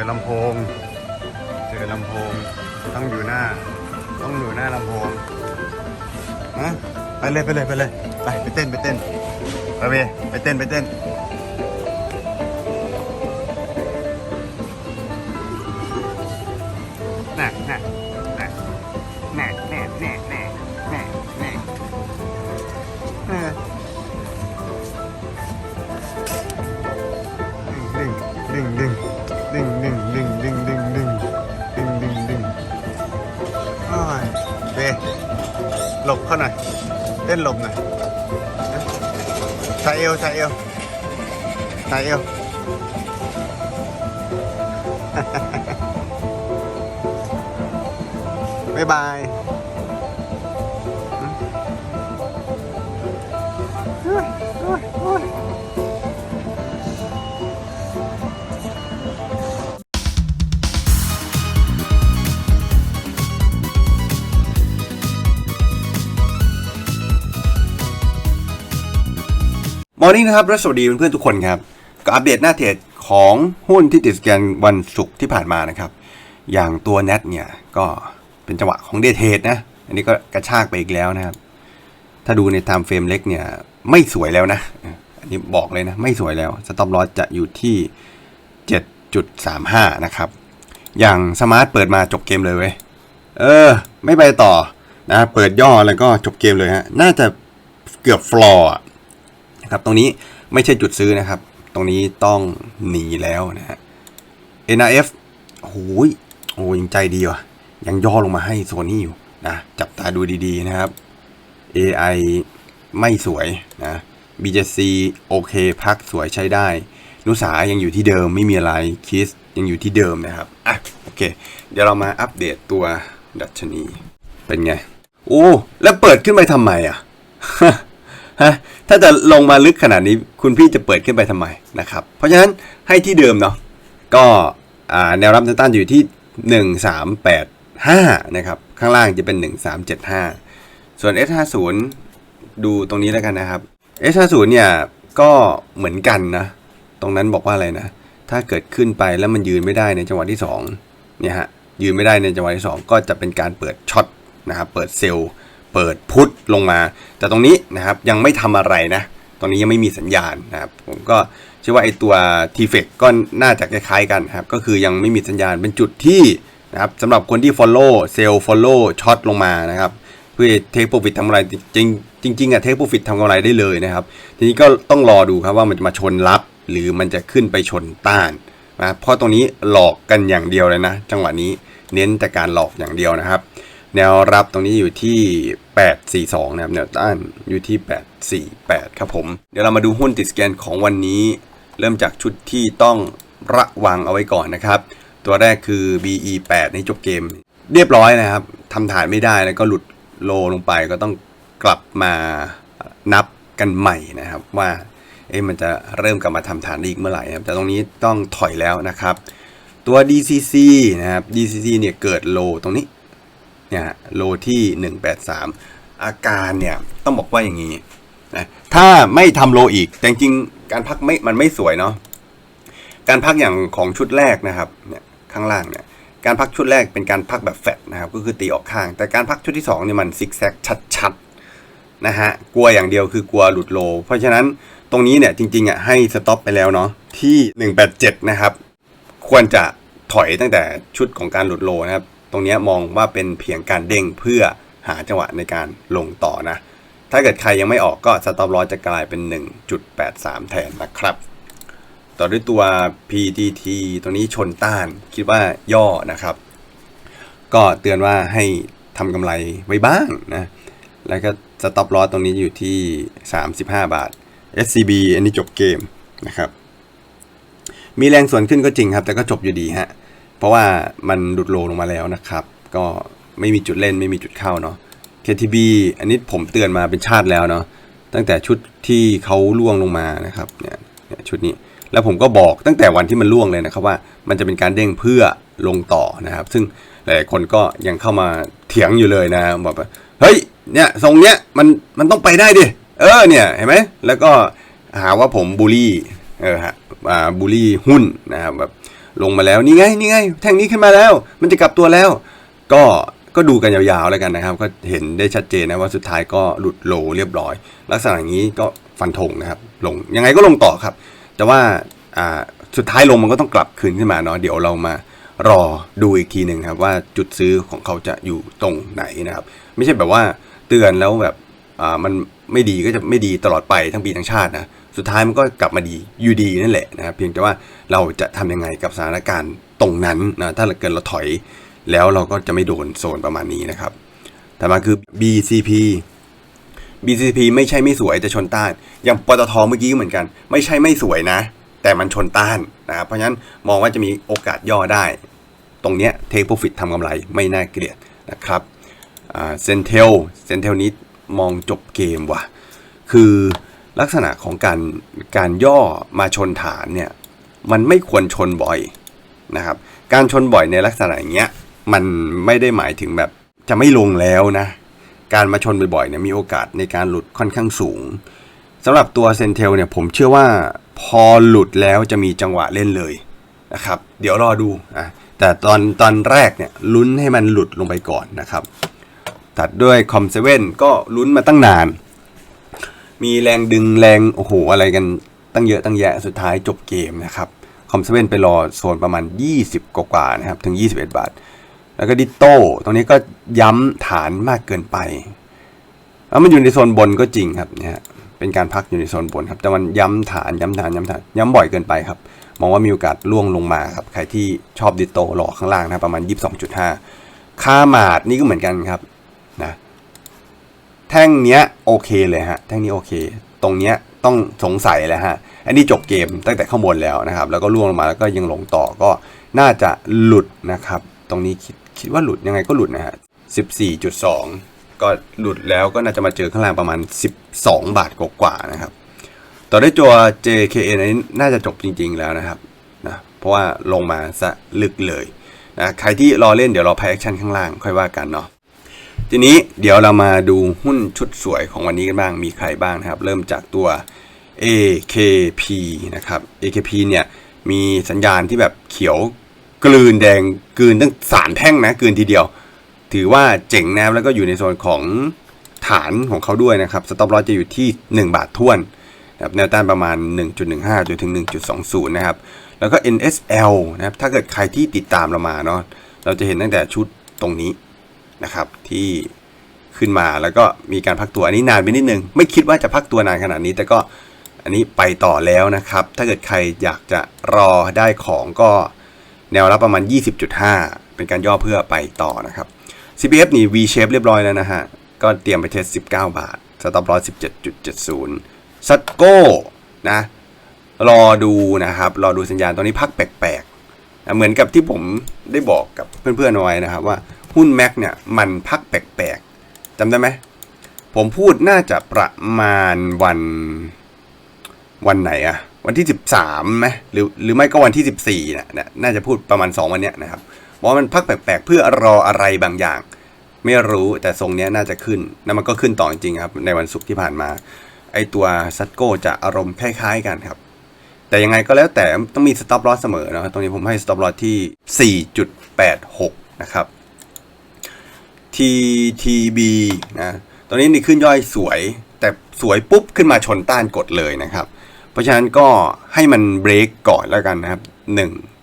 อลำโพง เจอลำโพง ต้องอยู่หน้า ต้องอยู่หน้าลำโพงนะไปเลยไปเลยไปเลย ไปไปเต้นไปเต้นไปเวไปเต้นไปเต้น yêu chạy yêu. Chạy yêu. Bye bye. มอร์นิ่งนะครับและสวัสดีเพื่อนๆทุกคนครับก็อัปเดตหน้าเทรดของหุ้นที่ติดสแกนวันศุกร์ที่ผ่านมานะครับ อย่างตัว n น t เนี่ยก็เป็นจังหวะของเดทเทรดนะ อันนี้ก็กระชากไปอีกแล้วนะครับ ถ้าดูในไทม์เฟรมเล็กเนี่ยไม่สวยแล้วนะ อันนี้บอกเลยนะ ไม่สวยแล้วสต็อปลอสจะอยู่ที่ 7.35 นะครับ อย่างสมาร์ทเปิดมาจบเกมเลยเว้ยเออ ไม่ไปต่อนะเปิดย่อแล้วก็จบเกมเลยฮะน่าจะเกือบฟลอร์ นะครับตรงนี้ไม่ใช่จุดซื้อนะครับ ตรงนี้ต้องหนีแล้วนะฮะ NRF โอ้โหยโอ้ยังใจดีว่ะ ยังย่อลงมาให้โซนี่อยู่นะจับตาดูดีๆนะครับ AI ไม่สวยนะ BJC โอเค พักสวยใช้ได้ นุสายังอยู่ที่เดิมไม่มีอะไรคิสยังอยู่ที่เดิมนะครับอะโอเค เดี๋ยวเรามาอัปเดตตัวดัชนี เป็นไง โอ้ แล้วเปิดขึ้นไปทำไมอะฮะ ถ้าจะลงมาลึกขนาดนี้คุณพี่จะเปิดขึ้นไปทำไมนะครับ เพราะฉะนั้นให้ที่เดิมเนาะก็แนวรับแนวต้านอยู่ที่ 1385 นะครับ ข้างล่างจะเป็น 1375 ส่วน S50 ดูตรงนี้แล้วกันนะครับ S50 เนี่ยก็เหมือนกันนะ ตรงนั้นบอกว่าอะไรนะ ถ้าเกิดขึ้นไปแล้วมันยืนไม่ได้ในจังหวะที่2เนี่ยฮะยืนไม่ได้ในจังหวะที่ 2 ก็จะเป็นการเปิดช็อตนะครับ เปิดเซลล์ เปิดพุทลงมา แต่ตรงนี้นะครับยังไม่ทำอะไรนะตรงนี้ยังไม่มีสัญญาณนะครับ ผมก็เชื่อว่าไอ้ตัว t f e c ก็น่าจะคล้ายๆกันครับ ก็คือยังไม่มีสัญญาณเป็นจุดที่นะครับสำหรับคนที่ follow sell follow ช็อตลงมานะครับเพื่อ take profit ทำกำไรจริงจริงๆอะ take profit ทำกำไรได้เลยนะครับ ทีนี้ก็ต้องรอดูครับว่ามันจะมาชนรับ หรือมันจะขึ้นไปชนต้านนะเพราะตรงนี้หลอกกันอย่างเดียวเลยนะ จังหวะนี้เน้นแต่การหลอกอย่างเดียวนะครับ แนวรับตรงนี้อยู่ที่ 842 นะครับ แนวต้านอยู่ที่ 848 ครับผม เดี๋ยวเรามาดูหุ้นติดสแกนของวันนี้ เริ่มจากชุดที่ต้องระวังเอาไว้ก่อนนะครับ ตัวแรกคือ BE8 ในจบเกม เรียบร้อยนะครับทำฐานไม่ได้แล้วก็หลุดโลลงไปก็ต้องกลับมานับกันใหม่นะครับว่าเอ๊ะมันจะเริ่มกลับมาทำฐานอีกเมื่อไหร่นะครับแต่ตรงนี้ต้องถอยแล้วนะครับ ตัว DCC นะครับ DCC เนี่ยเกิดโลตรงนี้ เนี่ยโลที่ 183 อาการเนี่ยต้องบอกว่าอย่างนี้นะถ้าไม่ทำโลอีกแต่จริงการพักไม่มันไม่สวยเนาะการพักอย่างของชุดแรกนะครับเนี่ยข้างล่างเนี่ยการพักชุดแรกเป็นการพักแบบแฟตนะครับก็คือตีออกข้าง แต่การพักชุดที่2เนี่ยมันซิกแซกชัดๆนะฮะกลัวอย่างเดียวคือกลัวหลุดโล เพราะฉะนั้นตรงนี้เนี่ยจริงๆอะให้สต็อปไปแล้วเนาะที่ 187 นะครับ ควรจะถอยตั้งแต่ชุดของการหลุดโลนะครับ ตรงนี้มองว่าเป็นเพียงการเด้งเพื่อหาจังหวะในการลงต่อนะ ถ้าเกิดใครยังไม่ออกก็สต็อปลอจะกลายเป็น 1.83 แทนนะครับ ต่อด้วยตัว PTT ตรงนี้ชนต้านคิดว่าย่อนะครับ ก็เตือนว่าให้ทำกำไรไว้บ้างนะ แล้วก็สต็อปลอตรงนี้อยู่ที่ 35 บาท SCB อันนี้จบเกมนะครับ มีแรงส่วนขึ้นก็จริงครับ แต่ก็จบอยู่ดีฮะ เพราะว่ามันดุดโลลงมาแล้วนะครับ ก็ไม่มีจุดเล่นไม่มีจุดเข้าเนาะ KTB อันนี้ผมเตือนมาเป็นชาติแล้วเนาะตั้งแต่ชุดที่เขาล่วงลงมานะครับเนี่ยชุดนี้แล้วผมก็บอกตั้งแต่วันที่มันล่วงเลยนะครับว่ามันจะเป็นการเด้งเพื่อลงต่อนะครับ ซึ่งหลายคนก็ยังเข้ามาเถียงอยู่เลยนะบอกว่าเฮ้ยเนี่ยทรงเนี้ยมันมันต้องไปได้ดิเออเนี่ยเห็นไหมแล้วก็หาว่าผมบูลลี่เออฮะบูลลี่หุ้นนะครับแบบ ลงมาแล้วนี่ไงนี่ไงแท่งนี้ขึ้นมาแล้ว มันจะกลับตัวแล้ว ก็ก็ดูกันยาวๆแล้วกันนะครับ ก็เห็นได้ชัดเจนนะว่าสุดท้ายก็หลุดโลเรียบร้อย ลักษณะอย่างนี้ก็ฟันธงนะครับ ลงยังไงก็ลงต่อครับ แต่ว่าอ่าสุดท้ายลงมันก็ต้องกลับคืนขึ้นมาเนาะเดี๋ยวเรามารอดูอีกทีหนึ่งครับว่าจุดซื้อของเขาจะอยู่ตรงไหนนะครับ ไม่ใช่แบบว่าเตือนแล้วแบบอ่ามันไม่ดีก็จะไม่ดีตลอดไปทั้งปีทั้งชาตินะ สุดท้ายมันก็กลับมาดีอยู่ดีนั่นแหละนะครับเพียงแต่ว่าเราจะทำยังไงกับสถานการณ์ตรงนั้นนะถ้าเกิดเราถอย แล้วเราก็จะไม่โดนโซนประมาณนี้นะครับต่อมาคือ BCP BCP ไม่ใช่ไม่สวยแต่ชนต้าน อย่างปตทเมื่อกี้เหมือนกัน ไม่ใช่ไม่สวยนะ แต่มันชนต้านนะครับเพราะฉะนั้นมองว่าจะมีโอกาสย่อได้ ตรงเนี้ยเทคโปรฟิตทำกำไรไม่น่าเกลียดนะครับเซนเทลเซนเทลนี้มองจบเกมว่ะ คือ ลักษณะของการการย่อมาชนฐานเนี่ยมันไม่ควรชนบ่อยนะครับ การชนบ่อยในลักษณะอย่างเงี้ยมันไม่ได้หมายถึงแบบจะไม่ลงแล้วนะ การมาชนบ่อยๆเนี่ยมีโอกาสในการหลุดค่อนข้างสูงสำหรับตัวเซนเทลเนี่ยผมเชื่อว่าพอหลุดแล้วจะมีจังหวะเล่นเลยนะครับ เดี๋ยวรอดูอะแต่ตอนตอนแรกเนี่ยลุ้นให้มันหลุดลงไปก่อนนะครับ ตัดด้วยคอมเซเว่นก็ลุ้นมาตั้งนาน มีแรงดึงแรงโอ้โหอะไรกันตั้งเยอะตั้งแยะสุดท้ายจบเกมนะครับคอมเซเว่นไปรอโซนประมาณ 20 กว่าๆนะครับถึง 21 บาท แล้วก็ดิโต้ตรงนี้ก็ย้ำฐานมากเกินไปแล้วมันอยู่ในโซนบนก็จริงครับเนี่ยเป็นการพักอยู่ในโซนบนครับแต่มันย้ำฐานย้ำฐานย้ำฐานย้ำบ่อยเกินไปครับมองว่ามีโอกาสล่วงลงมาครับใครที่ชอบดิโต้รอข้างล่างนะประมาณ 22.5 ค่าหมาดนี่ก็เหมือนกันครับ แท่งเนี้ยโอเคเลยฮะ แท่งนี้โอเค ตรงเนี้ยต้องสงสัยแล้วฮะ อันนี้จบเกมตั้งแต่ข้างบนแล้วนะครับ แล้วก็ล่วงลงมาแล้วก็ยังลงต่อก็น่าจะหลุดนะครับ ตรงนี้คิดคิดว่าหลุดยังไงก็หลุดนะฮะ14.2 ก็หลุดแล้วก็น่าจะมาเจอข้างล่างประมาณ 12 บาทกว่าๆนะครับ ต่อด้ตัว JKN นนี้น่าจะจบจริง ๆ แล้วนะครับนะเพราะว่าลงมาซะลึกเลยนะใครที่รอเล่นเดี๋ยวรอพายแอคชั่นข้างล่างค่อยว่ากันเนาะ ทีนี้เดี๋ยวเรามาดูหุ้นชุดสวยของวันนี้กันบ้างมีใครบ้างนะครับ เริ่มจากตัว AKP นะครับ AKP เนี่ยมีสัญญาณที่แบบเขียวกลืนแดงกลืนตั้งสารแท่งนะกลืนทีเดียว ถือว่าเจ๋งนะครับแล้วก็อยู่ในโซนของฐานของเขาด้วยนะครับสต็อปลอสจะอยู่ที่ 1 บาทท้วนนะครับแนวต้านประมาณ 1.15จนถึง 1.20 นะครับ แล้วก็ NSL นะครับถ้าเกิดใครที่ติดตามเรามาเนาะเราจะเห็นตั้งแต่ชุดตรงนี้ นะครับที่ขึ้นมาแล้วก็มีการพักตัวอันนี้นานไปนิดนึง ไม่คิดว่าจะพักตัวนานขนาดนี้ แต่ก็อันนี้ไปต่อแล้วนะครับ ถ้าเกิดใครอยากจะรอได้ของก็แนวรับประมาณ 20.5 เป็นการย่อเพื่อไปต่อนะครับ CPF นี่ V shape เรียบร้อยแล้วนะฮะ ก็เตรียมไปเทส 19 บาท สต็อปลอส17.70 ซัตโก้นะ รอดูนะครับ รอดูสัญญาณตอนนี้พักแปลกๆนะเหมือนกับที่ผมได้บอกกับเพื่อนๆเอาไว้นะครับว่า หุ้นแม็กเนี่ยมันพักแปลกๆจำได้ไหม ผมพูดน่าจะประมาณวัน วันไหนอะวันที่ 13ไหมหรือหรือไม่ก็วันที่ 14นะนะน่าจะพูดประมาณ 2 วันเนี้ยนะครับบอกว่ามันพักแปลกๆ เพื่อรออะไรบางอย่าง ไม่รู้แต่ทรงเนี้ยน่าจะขึ้นแล้วมันก็ขึ้นต่อจริงๆครับ ในวันศุกร์ที่ผ่านมา ไอตัวซัตโก้จะอารมณ์คล้ายๆ กันครับ แต่ยังไงก็แล้วแต่ต้องมีสต็อปลอสเสมอนะครับตรงนี้ผมให้สต็อปลอสที่ 4.86 นะครับ TTB นะตอนนี้นี่ขึ้นย่อยสวย แต่สวยปุ๊บขึ้นมาชนต้านกดเลยนะครับ เพราะฉะนั้นก็ให้มันเบรกก่อนแล้วกันนะครับ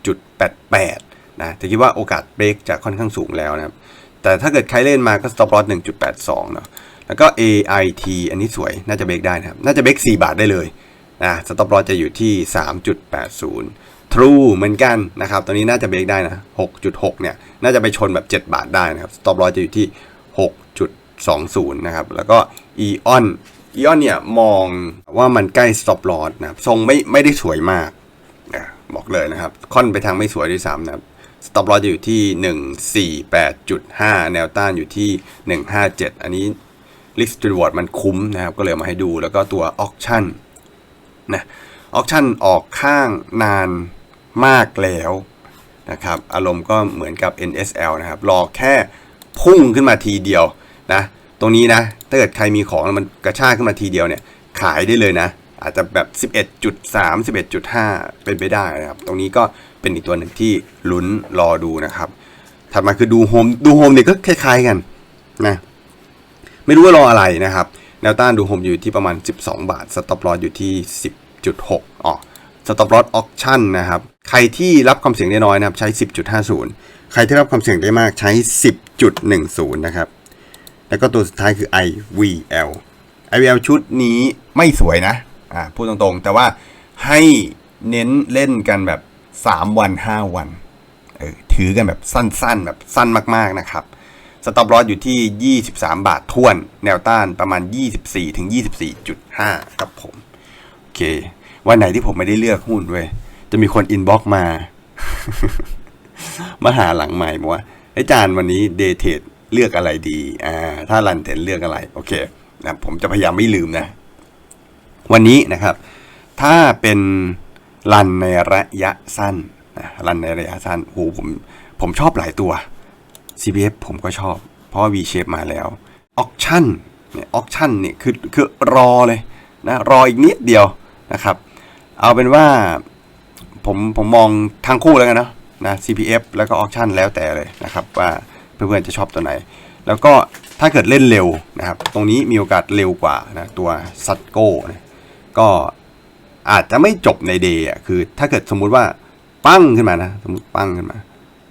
1.88 นะแต่คิดว่าโอกาสเบรกจะค่อนข้างสูงแล้วนะครับ แต่ถ้าเกิดใครเล่นมาก็ stop loss 1.82 เนาะแล้วก็ AIT อันนี้สวยน่าจะเบรกได้นะครับ น่าจะเบรก4 บาทได้เลย นะ stop loss จะอยู่ที่ 3.80 True เหมือนกันนะครับตอนนี้น่าจะเบรกได้นะ 6.6 เนี่ย น่าจะไปชนแบบ 7 บาทได้นะครับ stop loss จะอยู่ที่ 6.20 นะครับ แล้วก็ Eon Eon เนี่ย มองว่ามันใกล้ stop loss นะครับทรงไม่ไม่ได้สวยมากนะบอกเลยนะครับ ค่อนไปทางไม่สวยด้วยซ้ำนะครับ stop loss จะอยู่ที่ 148.5 แนวต้านอยู่ที่ 157 อันนี้ risk reward มันคุ้มนะครับ ก็เลยมาให้ดูแล้วก็ตัว auction นะ auction ออกข้างนานมากแล้วนะครับอารมณ์ก็เหมือนกับ NSL นะครับรอแค่พุ่งขึ้นมาทีเดียวนะตรงนี้นะถ้าเกิดใครมีของมันกระชากขึ้นมาทีเดียวเนี่ยขายได้เลยนะ อาจจะแบบ 11.3 11.5 เป็นไปได้นะครับ ตรงนี้ก็เป็นอีกตัวหนึ่งที่ลุ้นรอดูนะครับ ถัดมาคือดูโฮมดูโฮมเนี่ยก็คล้ายๆกันนะไม่รู้ว่ารออะไรนะครับ แนวต้านดูโฮมอยู่ที่ประมาณ 12 บาท สต็อปลอสอยู่ที่ 10.6อ๋อสต็อปลอสออคชั่นนะครับ ใครที่รับความเสี่ยงได้น้อยนะครับ ใช้ 10.50 ใครที่รับความเสี่ยงได้มากใช้ 10.10 นะครับ แล้วก็ตัวสุดท้ายคือ IVL IVL ชุดนี้ไม่สวยนะอ่าพูดตรงๆ แต่ว่าให้เน้นเล่นกันแบบ 3 วัน 5 วันเออถือกันแบบสั้นๆ แบบสั้นมากๆนะครับ สต็อปลอสอยู่ที่ 23 บาทท่วน แนวต้านประมาณ 24ถึง24.5 ครับผม โอเค วันไหนที่ผมไม่ได้เลือกหุ้นเว้ย จะมีคนอินบ็อกมา มาหาหลังใหม่บอกว่าไอ้จานวันนี้เดทเทดเลือกอะไรดี อ่า ถ้ารันเทนเลือกอะไร โอเคนะผมจะพยายามไม่ลืมนะ วันนี้นะครับ ถ้าเป็นรันในระยะสั้นนะรันในระยะสั้นโหผมผมชอบหลายตัว CPF ผมก็ชอบ เพราะว่า V shape มาแล้ว auction เนี่ย auction เนี่ยคือคือรอเลยนะรออีกนิดเดียวนะครับ เอาเป็นว่าผมผมมองทางคู่แล้วกันนะนะ CPF แล้วก็ auction แล้วแต่เลยนะครับว่าเพื่อนๆจะชอบตัวไหน แล้วก็ถ้าเกิดเล่นเร็วนะครับ ตรงนี้มีโอกาสเร็วกว่านะตัวซัตโก้นะก็อาจจะไม่จบในเดย์อะคือถ้าเกิดสมมุติว่าปั้งขึ้นมานะ สมมติปั้งขึ้นมา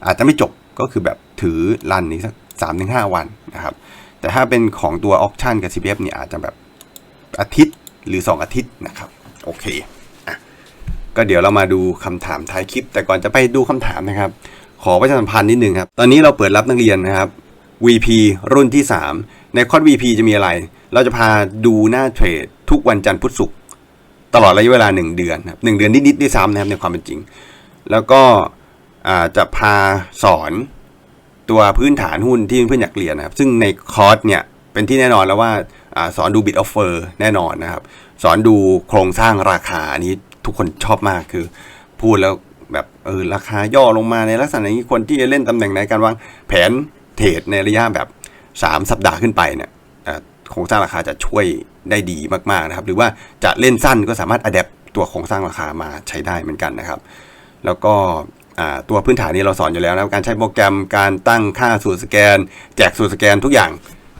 อาจจะไม่จบ ก็คือแบบถือรันนี้สักสามถึงห้าวันนะครับ แต่ถ้าเป็นของตัวออ t ชั่นกับ CPF เนี่ยอาจจะแบบอาทิตย์หรือ 2 อาทิตย์นะครับ โอเคอะก็เดี๋ยวเรามาดูคำถามท้ายคลิป แต่ก่อนจะไปดูคำถามนะครับ ขอประชาสัมพันธ์นิดนึงครับ ตอนนี้เราเปิดรับนักเรียนนะครับ VP รุ่นที่ 3 ในคอร์ส VP จะมีอะไร เราจะพาดูหน้าเทรดทุกวันจันทร์พุธศุกร์ตลอดระยะเวลา 1 เดือนนะครับหนึ่งเดือนนิดๆด้วยซ้ำนะครับในความเป็นจริง แล้วก็ จะพาสอนตัวพื้นฐานหุ้นที่เพื่อนอยากเรียนนะครับ ซึ่งในคอร์สเนี่ยเป็นที่แน่นอนแล้วว่าอสอนดูบิตออฟเฟอร์แน่นอนนะครับ สอนดูโครงสร้างราคาอันนี้ทุกคนชอบมากคือ พูดแล้วแบบเออราคาย่อลงมาในลักษณะนี้คนที่จะเล่นตำแหน่งไหนการวางแผนเทรดในระยะแบบ 3 สัปดาห์ขึ้นไปเนี่ยโครงสร้างราคาจะช่วยได้ดีมากๆนะครับ หรือว่าจะเล่นสั้นก็สามารถอัดแอปตัวโครงสร้างราคามาใช้ได้เหมือนกันนะครับ แล้วก็ ตัวพื้นฐานนี้เราสอนอยู่แล้วนะการใช้โปรแกรมการตั้งค่าสูตรสแกน แจกสูตรสแกนทุกอย่าง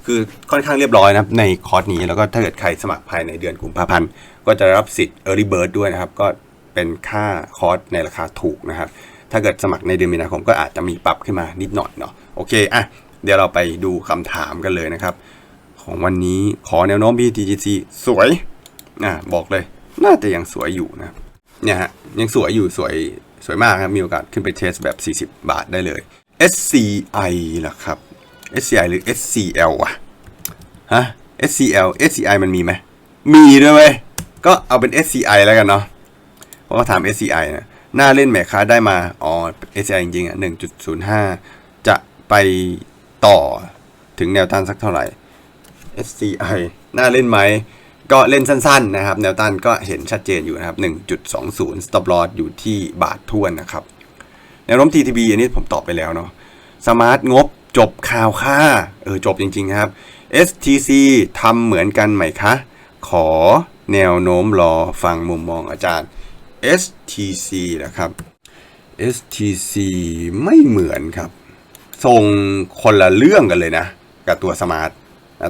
คือค่อนข้างเรียบร้อยนะครับในคอร์สนี้แล้วก็ถ้าเกิดใครสมัครภายในเดือนกุมภาพันธ์ก็จะรับสิทธิ์ Early Bird ด้วยนะครับ ก็เป็นค่าคอร์สในราคาถูกนะครับ ถ้าเกิดสมัครในเดือนมีนาคมก็อาจจะมีปรับขึ้นมานิดหน่อยเนาะโอเคอะเดี๋ยวเราไปดูคำถามกันเลยนะครับ ของวันนี้ขอแนวโน้ม BTGC สวยอะบอกเลย น่าจะยังสวยอยู่นะเนี่ยฮะยังสวยอยู่สวย สวยมากครับมีโอกาสขึ้นไปเทสแบบ 40 บาทได้เลย SCI ล่ะครับ SCI หรือ SCL วะฮะ SCL SCI มันมีไหมมีด้วยเว้ยก็เอาเป็น SCI แล้วกันเนาะเพราะว่าถาม SCI นะหน้าเล่นแหมค้าได้มาอ๋อ SCI จริงๆอะ1.05 จะไปต่อถึงแนวต้านสักเท่าไหร่ SCI น่าเล่นไหม ก็เล่นสั้นๆนะครับ แนวต้านก็เห็นชัดเจนอยู่นะครับ 1.20 stop loss อยู่ที่บาททวนนะครับ แนวโน้ม TTB อันนี้ผมตอบไปแล้วเนาะสมาร์ทงบจบข่าวค่า เออจบจริงๆครับ STC ทำเหมือนกันไหมคะ ขอแนวโน้มรอฟังมุมมองอาจารย์ STC นะครับ STC ไม่เหมือนครับ ทรงคนละเรื่องกันเลยนะ กับตัวสมาร์ท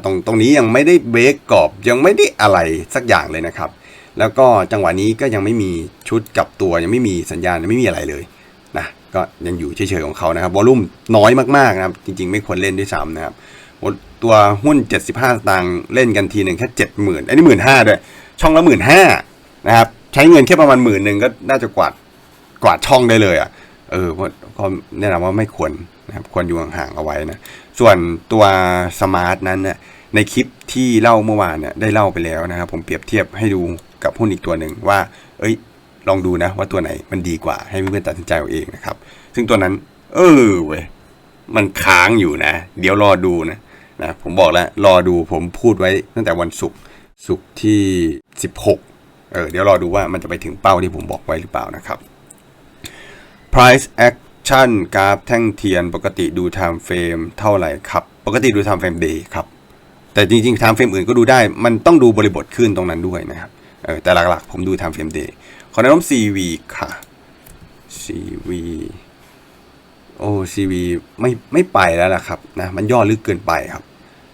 ตรงตรงนี้ยังไม่ได้เบรกกรอบยังไม่ได้อะไรสักอย่างเลยนะครับ แล้วก็จังหวะนี้ก็ยังไม่มีชุดกลับตัวยังไม่มีสัญญาณยังไม่มีอะไรเลยนะก็ยังอยู่เฉยๆของเขานะครับวอลุ่มน้อยมากๆนะครับจริงๆ ไม่ควรเล่นด้วยซ้ำนะครับตัวหุ้น 75ตางค์เล่นกันทีหนึ่งแค่70,000อันนี้หมื่นห้าด้วยช่องละหมื่นห้านะครับใช้เงินแค่ประมาณหมื่นหนึ่งก็น่าจะกวาดกวาดช่องได้เลยอะเออก็แนะนำว่าไม่ควร นะครับควรอยู่ห่างๆเอาไว้นะส่วนตัวสมาร์ทนั้นเนี่ยในคลิปที่เล่าเมื่อวานเนี่ยได้เล่าไปแล้วนะครับ ผมเปรียบเทียบให้ดูกับหุ้นอีกตัวหนึ่งว่า เอ้ย ลองดูนะว่าตัวไหนมันดีกว่าให้เพื่อนๆตัดสินใจเอาเองนะครับ ซึ่งตัวนั้น เออเว้ยมันค้างอยู่นะ เดี๋ยวรอดูนะนะผมบอกแล้วรอดูผมพูดไว้ตั้งแต่วันศุกร์ศุกร์ที่ 16เออเดี๋ยวรอดูว่ามันจะไปถึงเป้าที่ผมบอกไว้หรือเปล่านะครับ price act action กราฟแท่งเทียนปกติดู time frame เท่าไหร่ครับ ปกติดู time frame day ครับแต่จริงๆ time frame อื่นก็ดูได้ มันต้องดูบริบทขึ้นตรงนั้นด้วยนะครับเออแต่หลักๆ ผมดู time frame day ขอแนะนำ CV ค่ะ CV โอ้ CV ไม่ไม่ไปแล้วล่ะครับนะมันย่อลึกเกินไปครับ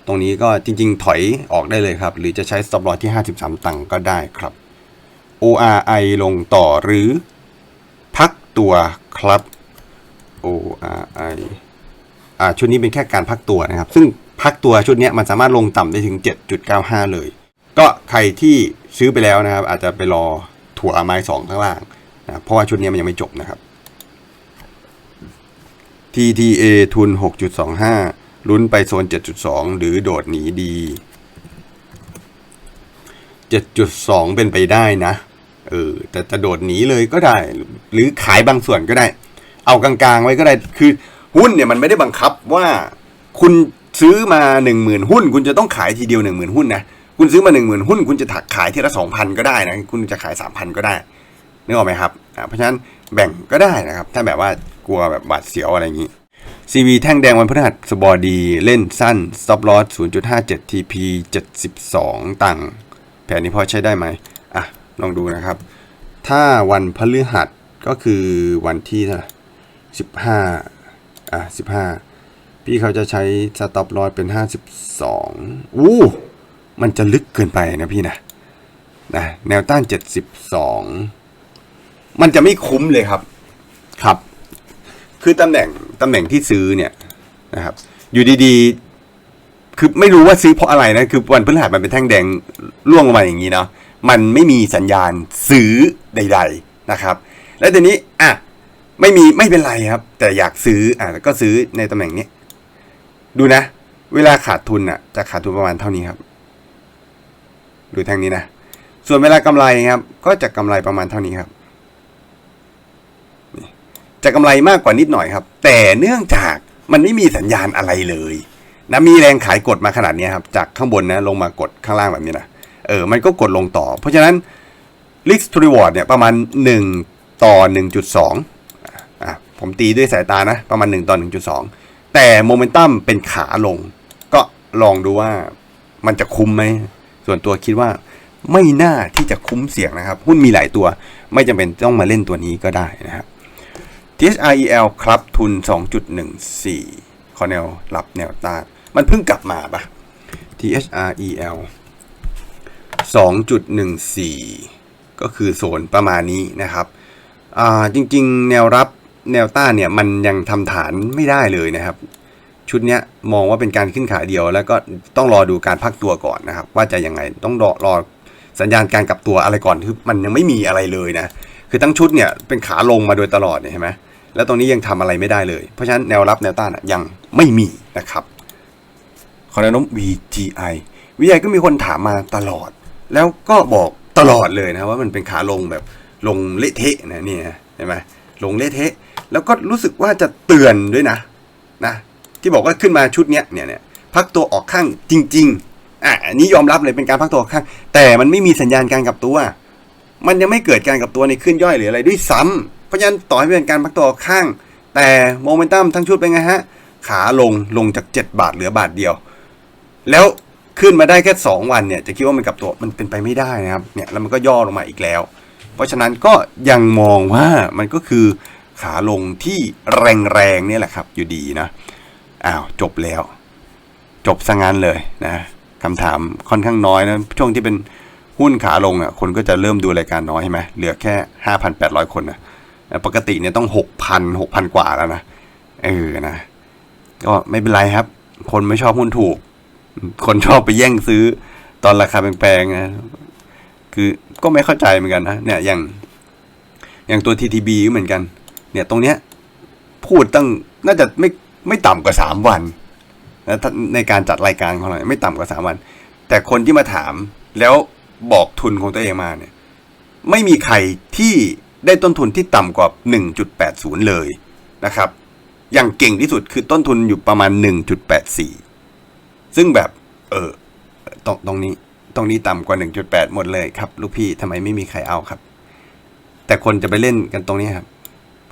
ตรงนี้ก็จริง ๆ ถอยออกได้เลยครับ หรือจะใช้ stop loss ที่ 53 ตังค์ก็ได้ครับ ORI ลงต่อหรือ พักตัวครับ ORI อ่าชุดนี้เป็นแค่การพักตัวนะครับ ซึ่งพักตัวชุดนี้มันสามารถลงต่ำได้ถึง 7.95 เลย ก็ใครที่ซื้อไปแล้วนะครับ อาจจะไปรอถั่วไม้สองข้างล่างนะเพราะว่าชุดนี้มันยังไม่จบนะครับ TTA ทุน 6.25 ลุ้นไปโซน 7.2 หรือโดดหนีดี 7.2 เป็นไปได้นะ เออ แต่จะโดดหนีเลยก็ได้ หรือขายบางส่วนก็ได้ เอากลางๆ ไว้ก็ได้คือหุ้นเนี่ยมันไม่ได้บังคับว่าคุณซื้อมาหนึ่งหมื่นหุ้น คุณจะต้องขายทีเดียวหนึ่งหมื่นหุ้นนะคุณซื้อมาหนึ่งหมื่นหุ้น คุณจะถักขายทีละสองพันก็ได้นะคุณจะขายสามพันก็ได้นึกออกไหมครับเพราะฉะนั้นแบ่งก็ได้นะครับ ถ้าแบบว่ากลัวแบบบาดเสียวอะไรอย่างนี้ CV แท่งแดงวันพฤหัสบดีเล่นสั้น stop loss 0.57 TP 72 ตังค์แผนนี้พอใช้ได้ไหมอะลองดูนะครับ ถ้าวันพฤหัสก็คือวันที่เท่าไหร่ 15 อะ 15 พี่เขาจะใช้ stop loss เป็น 52 อู้ มันจะลึกเกินไปนะพี่นะนะแนวต้าน 72 มันจะไม่คุ้มเลยครับ ครับ คือตำแหน่งตำแหน่งที่ซื้อเนี่ยนะครับ อยู่ดีๆ คือไม่รู้ว่าซื้อเพราะอะไรนะ คือวันพฤหัสมันเป็นแท่งแดงล่วงลงมาอย่างนี้เนาะ มันไม่มีสัญญาณซื้อใด ๆนะครับ แล้วทีนี้ อะ ไม่มีไม่เป็นไรครับ แต่อยากซื้ออะก็ซื้อในตำแหน่งนี้ ดูนะ เวลาขาดทุนอะ จะขาดทุนประมาณเท่านี้ครับ ดูแท่งนี้นะ ส่วนเวลากำไรครับ ก็จะกำไรประมาณเท่านี้ครับจะกำไรมากกว่านิดหน่อยครับ แต่เนื่องจากมันไม่มีสัญญาณอะไรเลยนะมีแรงขายกดมาขนาดนี้ครับ จากข้างบนนะลงมากดข้างล่างแบบนี้นะเออมันก็กดลงต่อ เพราะฉะนั้น risk to reward เนี่ยประมาณ 1 ต่อ 1.2อะ ผมตีด้วยสายตานะ ประมาณ 1 ต่อ 1.2 แต่โมเมนตัมเป็นขาลง ก็ลองดูว่ามันจะคุ้มไหม ส่วนตัวคิดว่าไม่น่าที่จะคุ้มเสี่ยงนะครับ หุ้นมีหลายตัว ไม่จำเป็นต้องมาเล่นตัวนี้ก็ได้นะครับ THREL ครับทุน 2.14 คอแนวรับแนวต้านมันเพิ่งกลับมาปะ THREL 2.14 ก็คือโซนประมาณนี้นะครับ จริงๆ แนวรับ แนวต้านเนี่ยมันยังทำฐานไม่ได้เลยนะครับ ชุดเนี้ยมองว่าเป็นการขึ้นขาเดียว แล้วก็ต้องรอดูการพักตัวก่อนนะครับ ว่าจะยังไงต้องรอรอสัญญาณการกลับตัวอะไรก่อนคือมันยังไม่มีอะไรเลยนะคือทั้งชุดเนี่ยเป็นขาลงมาโดยตลอดเนี่ยเห็นไหมแล้วตรงนี้ยังทำอะไรไม่ได้เลย เพราะฉะนั้นแนวรับแนวต้านยังไม่มีนะครับขอแนวโน้ม VGI VGI ก็มีคนถามมาตลอด แล้วก็บอกตลอดเลยนะว่ามันเป็นขาลงแบบลงเละเทะนะเนี่ยเห็นไหมลงเละเทะ แล้วก็รู้สึกว่าจะเตือนด้วยนะนะที่บอกว่าขึ้นมาชุดเนี้ยเนี่ยเนี่ยพักตัวออกข้างจริง ๆอะอันนี้ยอมรับเลยเป็นการพักตัวออกข้าง แต่มันไม่มีสัญญาณการกลับตัว มันยังไม่เกิดการกลับตัวในขึ้นย่อยหรืออะไรด้วยซ้ำเพราะฉะนั้นต่อให้เป็นการพักตัวออกข้าง แต่โมเมนตัมทั้งชุดเป็นไงฮะขาลงลงจาก 7 บาทเหลือบาทเดียว แล้วขึ้นมาได้แค่ 2 วันเนี่ยจะคิดว่ามันกลับตัวมันเป็นไปไม่ได้นะครับเนี่ยแล้วมันก็ย่อลงมาอีกแล้ว เพราะฉะนั้นก็ยังมองว่ามันก็คือ ขาลงที่แรงๆเนี่ยแหละครับ อยู่ดีนะอ้าวจบแล้ว จบซะงั้นเลยนะคำถามค่อนข้างน้อยนะช่วงที่เป็นหุ้นขาลงอะคนก็จะเริ่มดูรายการน้อยใช่ไหมเหลือแค่ห้าพันแปดร้อยคนนะปกติเนี่ยต้องหกพันหกพันกว่าแล้วนะเออนะก็ไม่เป็นไรครับ คนไม่ชอบหุ้นถูก คนชอบไปแย่งซื้อตอนราคาแพงๆนะคือก็ไม่เข้าใจเหมือนกันนะเนี่ยอย่างอย่างตัว TTB ก็เหมือนกัน เนี่ยตรงเนี้ยพูดตั้งน่าจะไม่ไม่ต่ำกว่าสามวันนะถ้าในการจัดรายการของเราไม่ต่ำกว่าสามวัน แต่คนที่มาถามแล้วบอกทุนของตัวเองมาเนี่ยไม่มีใครที่ได้ต้นทุนที่ต่ำกว่า 1.80 เลยนะครับ อย่างเก่งที่สุดคือต้นทุนอยู่ประมาณ 1.84 ซึ่งแบบ เออตรงตรงนี้ ตรงนี้ต่ำกว่า 1.8 หมดเลยครับ ลูกพี่ทำไมไม่มีใครเอาครับ แต่คนจะไปเล่นกันตรงนี้ครับ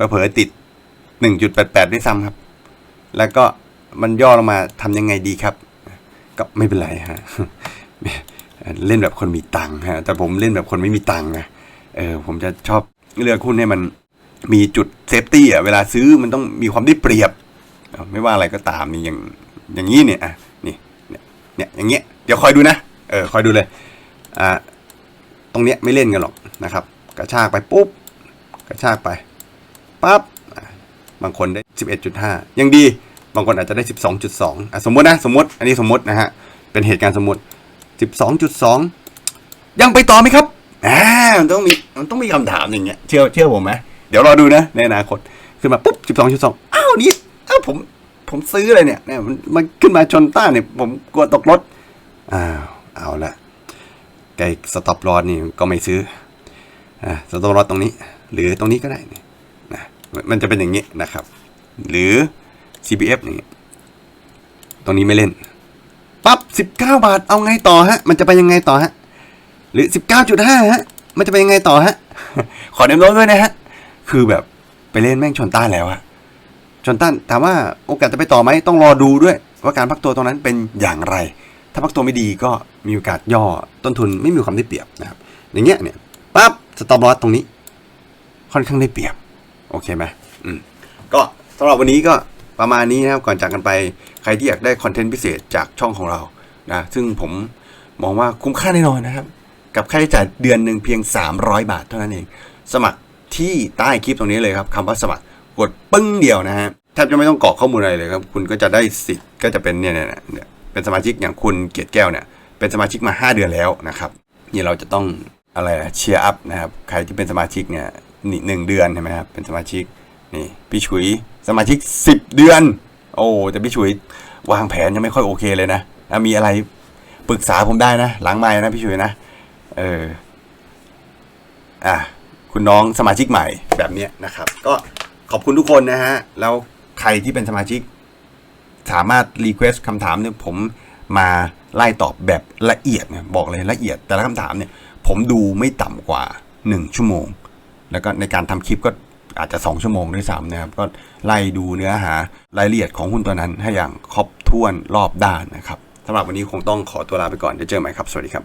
เผลอติด 1.88 ด้วยซ้ำครับ แล้วก็มันย่อลงมาทำยังไงดีครับ ก็ไม่เป็นไรฮะเล่นแบบคนมีตังค์ฮะแต่ผมเล่นแบบคนไม่มีตังค์นะเออผมจะชอบเลือกหุ้นให้มันมีจุดเซฟตี้อะเวลาซื้อมันต้องมีความได้เปรียบ ไม่ว่าอะไรก็ตามนี่อย่างอย่างนี้เนี่ยอะนี่เนี่ยอย่างเงี้ยเดี๋ยวคอยดูนะเออคอยดูเลยอ่าตรงเนี้ยไม่เล่นกันหรอกนะครับ กระชากไปปุ๊บ กระชากไป ปั๊บอะบางคนได้ 11.5 ยังดี บางคนอาจจะได้ 12.2อะสมมตินะ สมมติ อันนี้สมมตินะฮะ เป็นเหตุการณ์สมมติ 12.2 ยังไปต่อไหมครับอ่ามันต้องมี มันต้องมีคำถามอย่างเงี้ย เชื่อ เชื่อผมไหม เดี๋ยวรอดูนะ ในอนาคต ขึ้นมาปุ๊บ 12.2 อ้าวนี่อ้าวผม ผมซื้อเลยเนี่ย เนี่ย มันมันขึ้นมาชนต้านเนี่ย ผมกลัวตกรถ อ้าว เอาละไกสต็อปลอสนี่ก็ไม่ซื้อ อ่า สต็อปลอสตรงนี้ หรือตรงนี้ก็ได้นี่นะ มันจะเป็นอย่างนี้นะครับ หรือ CPF อย่างเงี้ยตรงนี้ไม่เล่นปั๊บ19 บาท เอาไงต่อฮะ มันจะไปยังไงต่อฮะ หรือ 19.5 ฮะ มันจะไปยังไงต่อฮะ ขอเน้นล้ด้วยนะฮะ คือแบบไปเล่นแม่งชนต้านแล้วอะชนต้านถามว่าโอกาสจะไปต่อไหมต้องรอดูด้วย ว่าการพักตัวตรงนั้นเป็นอย่างไร ถ้าพักตัวไม่ดีก็มีโอกาสย่อต้นทุนไม่มีความได้เปรียบนะครับ อย่างเงี้ยเนี่ยปั๊บสต็อปลอสตรงนี้ ค่อนข้างได้เปรียบ โอเคไหมอืมก็สำหรับวันนี้ก็ประมาณนี้นะครับก่อนจากกันไปใครที่อยากได้คอนเทนต์พิเศษจากช่องของเรานะซึ่งผมมองว่าคุ้มค่าแน่นอนนะครับ กับค่าใช้จ่ายเดือนหนึ่งเพียง 300 บาทเท่านั้นเอง สมัครที่ใต้คลิปตรงนี้เลยครับคำว่าสมัครกดปึ้งเดียวนะฮะแทบจะไม่ต้องกรอกข้อมูลอะไรเลยครับ คุณก็จะได้สิทธิ์ก็จะเป็นเนี่ยเนี่ยเนี่ยเป็นสมาชิกอย่างคุณเกียรติแก้วเนี่ย เป็นสมาชิกมา 5 เดือนแล้วนะครับ นี่เราจะต้องอะไรเชียร์อัพนะครับ ใครที่เป็นสมาชิกเนี่ย นี่หนึ่งเดือนใช่ไหมครับเป็นสมาชิกนี่พี่ฉุยสมาชิก 10 เดือน โอ้แต่พี่ฉุยวางแผนยังไม่ค่อยโอเคเลยนะอะมีอะไรปรึกษาผมได้นะ หลังไม้นะพี่ฉุยนะเอออะคุณน้องสมาชิกใหม่แบบเนี้ยนะครับ ก็ขอบคุณทุกคนนะฮะแล้วใครที่เป็นสมาชิก สามารถรีเควสคำถามเนี่ยผมมาไล่ตอบแบบละเอียดเนี่ยบอกเลยละเอียด แต่ละคำถามเนี่ย ผมดูไม่ต่ำกว่า 1 ชั่วโมง แล้วก็ในการทำคลิปก็อาจจะ 2 ชั่วโมงด้วยซ้ำนะครับ ก็ไล่ดูเนื้อหารายละเอียดของหุ้นตัวนั้นให้อย่างครบถ้วนรอบด้านนะครับสำหรับวันนี้คงต้องขอตัวลาไปก่อนเดี๋ยวเจอกันใหม่ครับ สวัสดีครับ